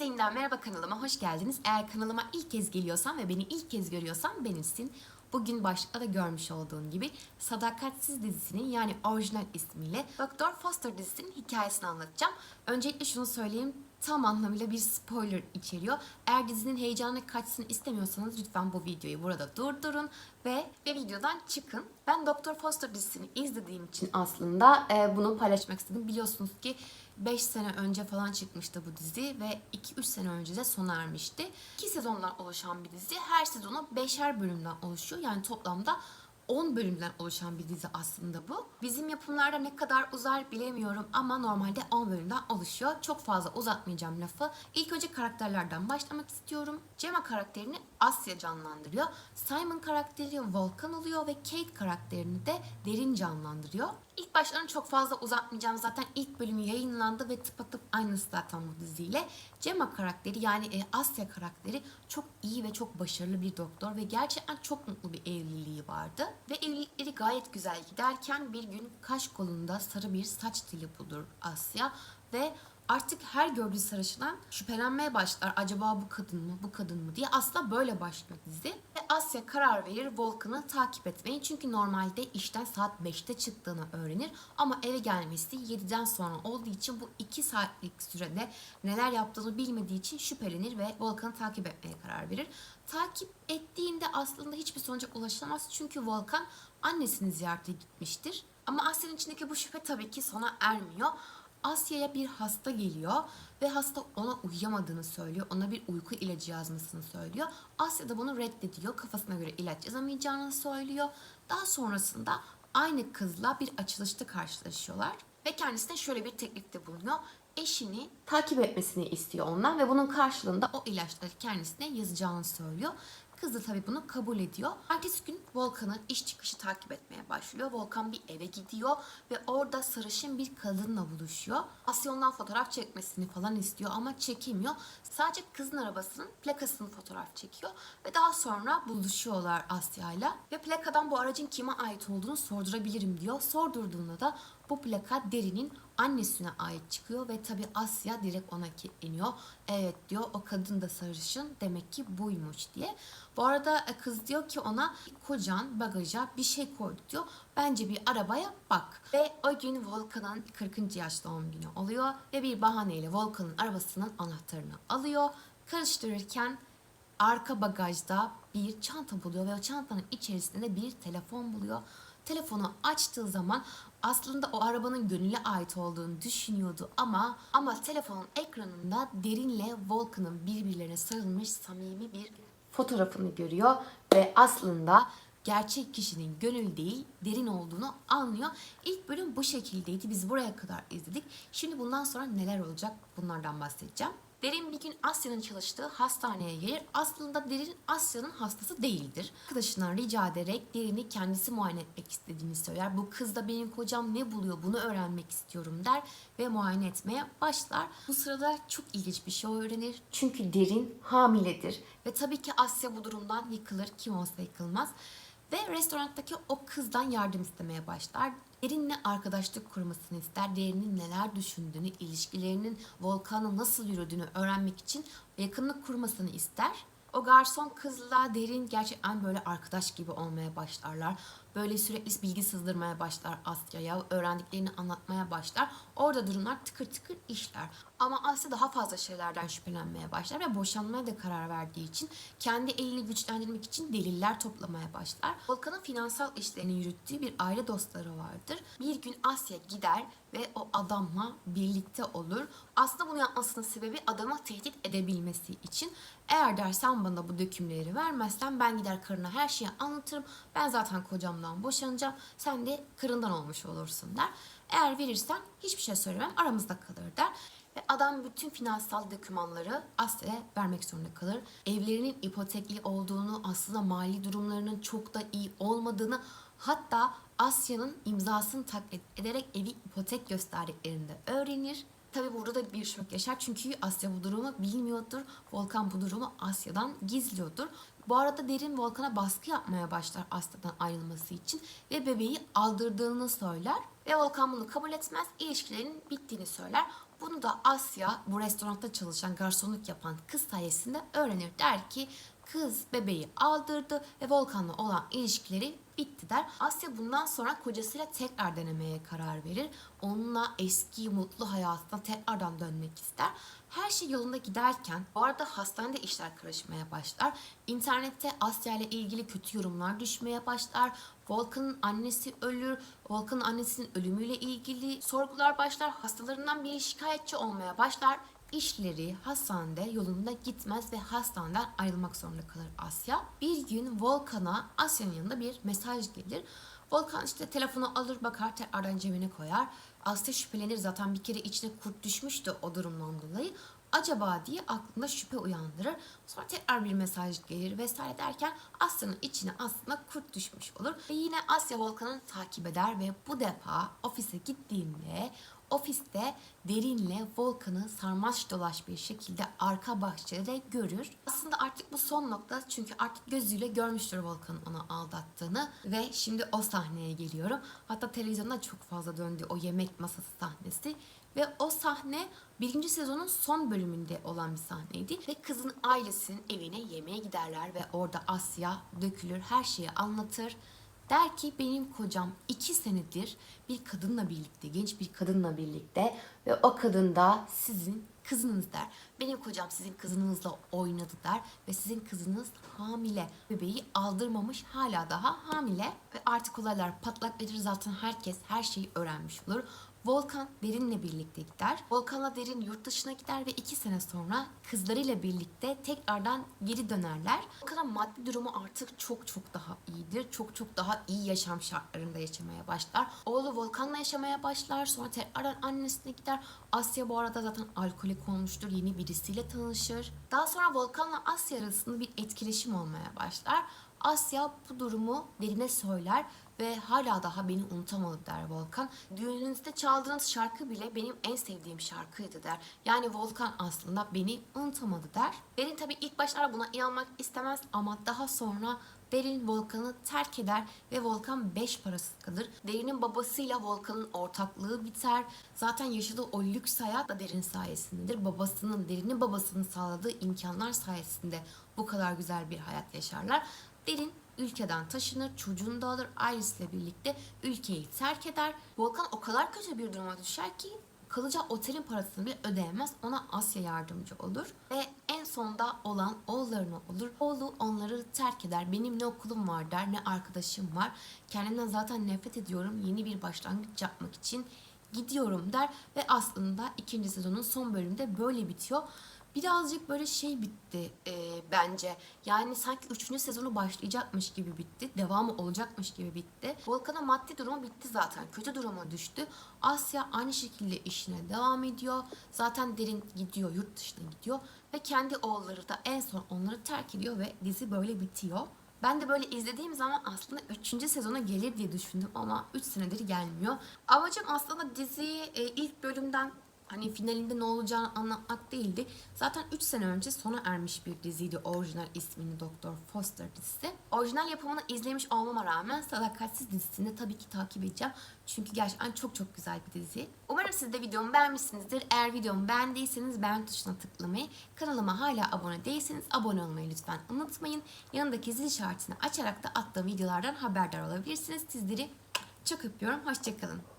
Yeniden merhaba kanalıma hoş geldiniz. Eğer kanalıma ilk kez geliyorsan ve beni ilk kez görüyorsan benimsin. Bugün başlıkta da görmüş olduğun gibi Sadakatsiz dizisinin yani orijinal ismiyle Doktor Foster dizisinin hikayesini anlatacağım. Öncelikle şunu söyleyeyim tam anlamıyla bir spoiler içeriyor. Eğer dizinin heyecanı kaçsın istemiyorsanız lütfen bu videoyu burada durdurun ve, ve videodan çıkın. Ben Doktor Foster dizisini izlediğim için aslında e, bunu paylaşmak istedim. Biliyorsunuz ki 5 sene önce falan çıkmıştı bu dizi ve 2-3 sene önce de sona ermişti. 2 sezondan oluşan bir dizi. Her sezonu 5'er bölümden oluşuyor. Yani toplamda 10 bölümden oluşan bir dizi aslında bu. Bizim yapımlarda ne kadar uzar bilemiyorum ama normalde 10 bölümden oluşuyor. Çok fazla uzatmayacağım lafı. İlk önce karakterlerden başlamak istiyorum. Gemma karakterini Asya canlandırıyor. Simon karakteri Volkan oluyor ve Kate karakterini de Derin canlandırıyor. İlk başlarını çok fazla uzatmayacağım. Zaten ilk bölümü yayınlandı ve tıpatıp aynısı zaten bu diziyle. Gemma karakteri yani e, Asya karakteri çok iyi ve çok başarılı bir doktor ve gerçekten çok mutlu bir evliliği vardı. Ve evlilikleri gayet güzel giderken bir gün kaş kolunda sarı bir saç teli bulur Asya ve artık her gördüğü sarışından şüphelenmeye başlar. Acaba bu kadın mı, bu kadın mı diye. Aslında böyle başlıyor dizi. Ve Asya karar verir Volkan'ı takip etmeyi. Çünkü normalde işten saat 5'te çıktığını öğrenir. Ama eve gelmesi 7'den sonra olduğu için bu 2 saatlik sürede neler yaptığını bilmediği için şüphelenir ve Volkan'ı takip etmeye karar verir. Takip ettiğinde aslında hiçbir sonuca ulaşamaz. Çünkü Volkan annesini ziyarete gitmiştir. Ama Asya'nın içindeki bu şüphe tabii ki sona ermiyor. Asya'ya bir hasta geliyor ve hasta ona uyuyamadığını söylüyor. Ona bir uyku ilacı yazmasını söylüyor. Asya da bunu reddediyor. Kafasına göre ilaç yazamayacağını söylüyor. Daha sonrasında aynı kızla bir açılışta karşılaşıyorlar. Ve kendisine şöyle bir teklifte bulunuyor. Eşini takip etmesini istiyor ondan ve bunun karşılığında o ilaçları kendisine yazacağını söylüyor. Kız da tabii bunu kabul ediyor. Ertesi gün Volkan'ı iş çıkışı takip etmeye başlıyor. Volkan bir eve gidiyor ve orada sarışın bir kadınla buluşuyor. Asya ondan fotoğraf çekmesini falan istiyor ama çekemiyor. Sadece kızın arabasının plakasını fotoğraf çekiyor ve daha sonra buluşuyorlar Asya'yla. Ve plakadan bu aracın kime ait olduğunu sordurabilirim diyor. Sordurduğunda da bu plaka Derin'in annesine ait çıkıyor ve tabi Asya direkt ona kilitleniyor. Evet diyor o kadın da sarışın demek ki buymuş diye. Bu arada e, kız diyor ki ona kocan bagaja bir şey koydu diyor. Bence bir arabaya bak. Ve o gün Volkan'ın 40. yaş doğum günü oluyor ve bir bahaneyle Volkan'ın arabasının anahtarını alıyor. Karıştırırken arka bagajda bir çanta buluyor ve o çantanın içerisinde de bir telefon buluyor. Telefonu açtığı zaman aslında o arabanın gönüle ait olduğunu düşünüyordu ama ama telefonun ekranında derinle Volkan'ın birbirlerine sarılmış samimi bir fotoğrafını görüyor ve aslında gerçek kişinin gönül değil derin olduğunu anlıyor. İlk bölüm bu şekildeydi. Biz buraya kadar izledik. Şimdi bundan sonra neler olacak bunlardan bahsedeceğim. Derin bir gün Asya'nın çalıştığı hastaneye gelir. Aslında Derin Asya'nın hastası değildir. Arkadaşından rica ederek Derin'i kendisi muayene etmek istediğini söyler. Bu kız da benim kocam ne buluyor bunu öğrenmek istiyorum der ve muayene etmeye başlar. Bu sırada çok ilginç bir şey öğrenir. Çünkü Derin hamiledir ve tabii ki Asya bu durumdan yıkılır. Kim olsa yıkılmaz. Ve restoranttaki o kızdan yardım istemeye başlar. Derin'le arkadaşlık kurmasını ister. Derin'in neler düşündüğünü, ilişkilerinin Volkan'ın nasıl yürüdüğünü öğrenmek için yakınlık kurmasını ister. O garson kızla Derin gerçekten böyle arkadaş gibi olmaya başlarlar. Böyle sürekli bilgi sızdırmaya başlar Asya'ya, öğrendiklerini anlatmaya başlar. Orada durumlar tıkır tıkır işler. Ama Asya daha fazla şeylerden şüphelenmeye başlar ve boşanmaya da karar verdiği için kendi elini güçlendirmek için deliller toplamaya başlar. Volkan'ın finansal işlerini yürüttüğü bir aile dostları vardır. Bir gün Asya gider ve o adamla birlikte olur. Aslında bunu yapmasının sebebi adamı tehdit edebilmesi için. Eğer dersen bana bu dökümleri vermezsen ben gider karına her şeyi anlatırım. Ben zaten kocamdan boşanacağım. Sen de kırından olmuş olursun der. Eğer verirsen hiçbir şey söylemem aramızda kalır der. Ve adam bütün finansal dokümanları Asya'ya vermek zorunda kalır. Evlerinin ipotekli olduğunu, aslında mali durumlarının çok da iyi olmadığını, hatta Asya'nın imzasını taklit ederek evi ipotek gösterdiklerini de öğrenir. Tabi burada da bir şok yaşar çünkü Asya bu durumu bilmiyordur. Volkan bu durumu Asya'dan gizliyordur. Bu arada Derin Volkan'a baskı yapmaya başlar Asya'dan ayrılması için ve bebeği aldırdığını söyler. Ve Volkan bunu kabul etmez, ilişkilerin bittiğini söyler. Bunu da Asya bu restoranda çalışan garsonluk yapan kız sayesinde öğrenir. Der ki kız bebeği aldırdı ve Volkan'la olan ilişkileri bitti der. Asya bundan sonra kocasıyla tekrar denemeye karar verir. Onunla eski mutlu hayatına tekrardan dönmek ister. Her şey yolunda giderken bu arada hastanede işler karışmaya başlar. İnternette Asya ile ilgili kötü yorumlar düşmeye başlar. Volkan'ın annesi ölür. Volkan'ın annesinin ölümüyle ilgili sorgular başlar. Hastalarından biri şikayetçi olmaya başlar. İşleri hastanede yolunda gitmez ve hastaneden ayrılmak zorunda kalır Asya. Bir gün Volkan'a Asya'nın yanında bir mesaj gelir. Volkan işte telefonu alır bakar tekrardan cebine koyar. Asya şüphelenir zaten bir kere içine kurt düşmüştü o durumdan dolayı. Acaba diye aklında şüphe uyandırır. Sonra tekrar bir mesaj gelir vesaire derken Asya'nın içine aslında kurt düşmüş olur. Ve yine Asya Volkan'ı takip eder ve bu defa ofise gittiğinde ofiste derinle Volkan'ı sarmaş dolaş bir şekilde arka bahçede görür. Aslında artık bu son nokta çünkü artık gözüyle görmüştür Volkan'ın onu aldattığını ve şimdi o sahneye geliyorum. Hatta televizyonda çok fazla döndü o yemek masası sahnesi ve o sahne birinci sezonun son bölümünde olan bir sahneydi. Ve kızın ailesinin evine yemeğe giderler ve orada Asya dökülür, her şeyi anlatır. Der ki benim kocam iki senedir bir kadınla birlikte, genç bir kadınla birlikte ve o kadın da sizin kızınız der. Benim kocam sizin kızınızla oynadı der ve sizin kızınız hamile. Bebeği aldırmamış hala daha hamile ve artık olaylar patlak verir zaten herkes her şeyi öğrenmiş olur. Volkan Derin'le birlikte gider. Volkan'la Derin yurt dışına gider ve iki sene sonra kızlarıyla birlikte tekrardan geri dönerler. Volkan'ın maddi durumu artık çok çok daha iyidir. Çok çok daha iyi yaşam şartlarında yaşamaya başlar. Oğlu Volkan'la yaşamaya başlar. Sonra tekrardan annesine gider. Asya bu arada zaten alkolik olmuştur. Yeni birisiyle tanışır. Daha sonra Volkan'la Asya arasında bir etkileşim olmaya başlar. Asya bu durumu derine söyler ve hala daha beni unutamadı der Volkan. Düğününüzde çaldığınız şarkı bile benim en sevdiğim şarkıydı der. Yani Volkan aslında beni unutamadı der. Derin tabi ilk başlarda buna inanmak istemez ama daha sonra Derin Volkan'ı terk eder ve Volkan beş parasız kalır. Derin'in babasıyla Volkan'ın ortaklığı biter. Zaten yaşadığı o lüks hayat da Derin sayesindedir. Babasının, Derin'in babasının sağladığı imkanlar sayesinde bu kadar güzel bir hayat yaşarlar. Derin ülkeden taşınır, çocuğunu da alır, ailesiyle birlikte ülkeyi terk eder. Volkan o kadar kötü bir duruma düşer ki kalacağı otelin parasını bile ödeyemez. Ona Asya yardımcı olur. Ve en sonda olan oğullarına olur. Oğlu onları terk eder. Benim ne okulum var der, ne arkadaşım var. Kendimden zaten nefret ediyorum. Yeni bir başlangıç yapmak için gidiyorum der. Ve aslında ikinci sezonun son bölümünde böyle bitiyor birazcık böyle şey bitti e, bence. Yani sanki üçüncü sezonu başlayacakmış gibi bitti. Devamı olacakmış gibi bitti. Volkan'ın maddi durumu bitti zaten. Kötü duruma düştü. Asya aynı şekilde işine devam ediyor. Zaten derin gidiyor, yurt dışına gidiyor. Ve kendi oğulları da en son onları terk ediyor ve dizi böyle bitiyor. Ben de böyle izlediğim zaman aslında 3. sezona gelir diye düşündüm ama 3 senedir gelmiyor. Amacım aslında diziyi e, ilk bölümden hani finalinde ne olacağını anlatmak değildi. Zaten 3 sene önce sona ermiş bir diziydi orijinal ismini Doktor Foster dizisi. Orijinal yapımını izlemiş olmama rağmen Sadakatsiz dizisini tabii ki takip edeceğim. Çünkü gerçekten çok çok güzel bir dizi. Umarım siz de videomu beğenmişsinizdir. Eğer videomu beğendiyseniz beğen tuşuna tıklamayı, kanalıma hala abone değilseniz abone olmayı lütfen unutmayın. Yanındaki zil işaretini açarak da attığım videolardan haberdar olabilirsiniz. Sizleri çok öpüyorum. Hoşçakalın.